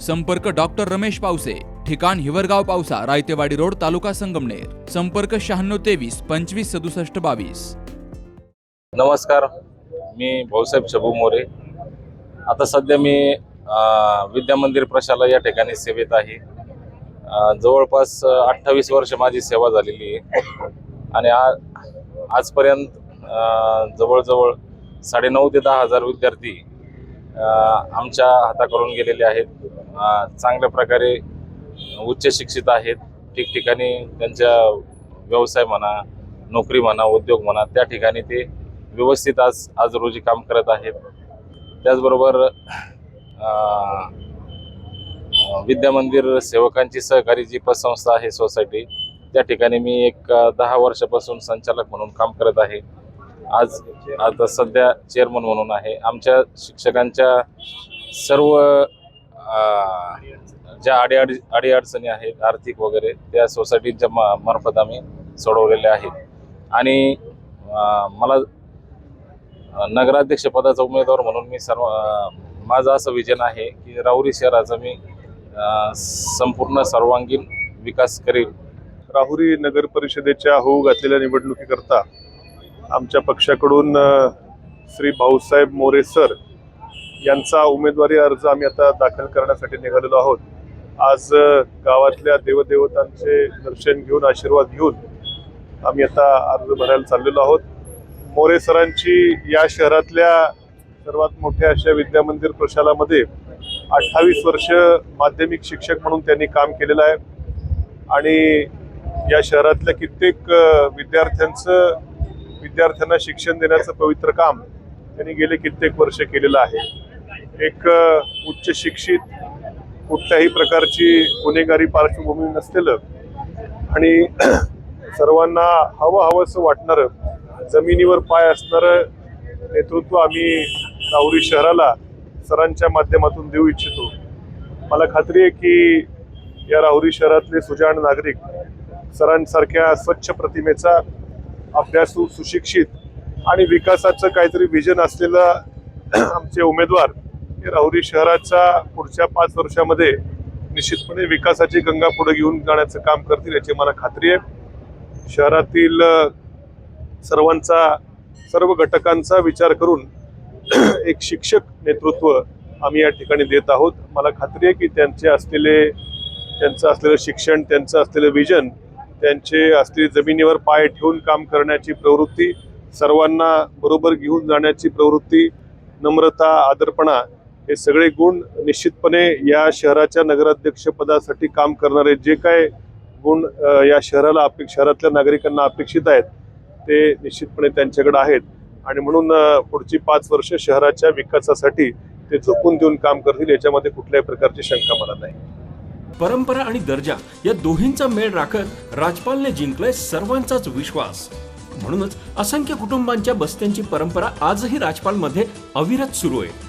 संपर्क डॉक्टर रमेश पावसे ठिकाण हिवरगाव पावसा रायतेवाडी रोड तालुका संगमनेर. संपर्क शहाण्णव तेवीस पंचवीस सदुसष्ट बावीस. नमस्कार मी भाऊसाहेब शभू मोरे. आता सध्या मी विद्यामंदिर विद्या मंदिर प्रशाला या ठिकाणी सेवेत आहे. जवळपास अठ्ठावीस वर्ष माझी सेवा झालेली आहे. आणि आ आजपर्यंत जवळजवळ साडेनऊ ते दहा हजार विद्यार्थी आमच्या हाताकडून गेलेले आहेत. चांगल्या प्रकारे उच्च शिक्षित आहेत. ठिकठिकाणी त्यांच्या व्यवसाय म्हणा नोकरी म्हणा उद्योग म्हणा त्या ठिकाणी ते व्यवस्थित आज आज रोजी काम करत आहेत. त्याचबरोबर विद्यामंदिर सेवकांची सहकारी जी पतसंस्था आहे सोसायटी त्या ठिकाणी मी एक दहा वर्षापासून संचालक म्हणून काम करत आहे. आज आता सध्या चेअरमन म्हणून आहे. आमच्या शिक्षकांच्या सर्व ज्या अडीअडी अडीअडचणी आहेत आर्थिक वगैरे त्या सोसायटीच्या मा मार्फत आम्ही सोडवलेल्या आहेत. आणि मला नगराध्यक्षपदाचा नगराध्यक्ष पदाचा उमेदवार म्हणून मी सर्व माझं असं विजन आहे की राहुरी शहराचा मी संपूर्ण सर्वांगीण विकास करेल. राहुरी नगर परिषदेच्या होऊ घातलेल्या निवडणुकीकरता आमच्या पक्षाकडून श्री भाऊसाहेब मोरे सर यांचा उमेदवारी अर्ज आम्ही आता दाखल करण्यासाठी निघालेलो आहोत. आज गावातल्या देवदेवतांचे दर्शन घेऊन आशीर्वाद घेऊन आम्ही आता अर्ज भरायला चाललेलो आहोत. मोरे सरांची या शहरातल्या सर्वात मोठ्या अशा विद्यामंदिर प्रशालामध्ये अठ्ठावीस वर्ष माध्यमिक शिक्षक म्हणून त्यांनी काम केलेलं आहे. आणि या शहरातल्या कित्येक विद्यार्थ्यांचं विद्यार्थ्यांना शिक्षण देण्याचं पवित्र काम त्यांनी गेले कित्येक वर्ष केलेलं आहे. एक उच्च शिक्षित कुठल्याही प्रकारची गुन्हेगारी पार्श्वभूमी नसलेलं आणि सर्वांना हवं हवंसं वाटणारं जमिनीवर पाय असणारं नेतृत्व आम्ही राहुरी शहराला सरांच्या माध्यमातून देऊ इच्छितो. मला खात्री आहे की या राहुरी शहरातले सुजाण नागरिक सरांसारख्या स्वच्छ प्रतिमेचा अभ्यासू सुशिक्षित आणि विकासाचं काहीतरी विजन असलेला आमचे उमेदवार हे राहुरी शहराच्या पुढच्या पाच वर्षामध्ये निश्चितपणे विकासाची गंगा पुढे घेऊन जाण्याचं काम करतील याची मला खात्री आहे. शहरातील सर्वांचा सर्व घटकांचा विचार करून एक शिक्षक नेतृत्व आम्ही या ठिकाणी देत आहोत. मला खात्री आहे की त्यांचे असलेले त्यांचं असलेलं शिक्षण त्यांचं असलेलं विजन त्यांचे असलेली जमिनीवर पाय ठेवून काम करण्याची प्रवृत्ती सर्वांना बरोबर घेऊन जाण्याची प्रवृत्ती नम्रता आदरपणा हे सगळे गुण निश्चितपणे या शहराच्या नगराध्यक्षपदासाठी काम करणारे जे काय गुण या शहराला अपेक्ष शहरातल्या नागरिकांना अपेक्षित आहेत ते निश्चितपणे त्यांच्याकडे आहेत. आणि म्हणून पुढची पाच वर्ष शहराच्या विकासासाठी ते झोकून देऊन काम करतील याच्यामध्ये कुठल्याही प्रकारची शंका मला नाही. परंपरा आणि दर्जा या दोन्हींचा मेळ राखत राजपालने जिंकलाय सर्वांचाच विश्वास. म्हणूनच असंख्य कुटुंबांच्या बस्त्यांची परंपरा आजही राजपालमध्ये अविरत सुरू आहे.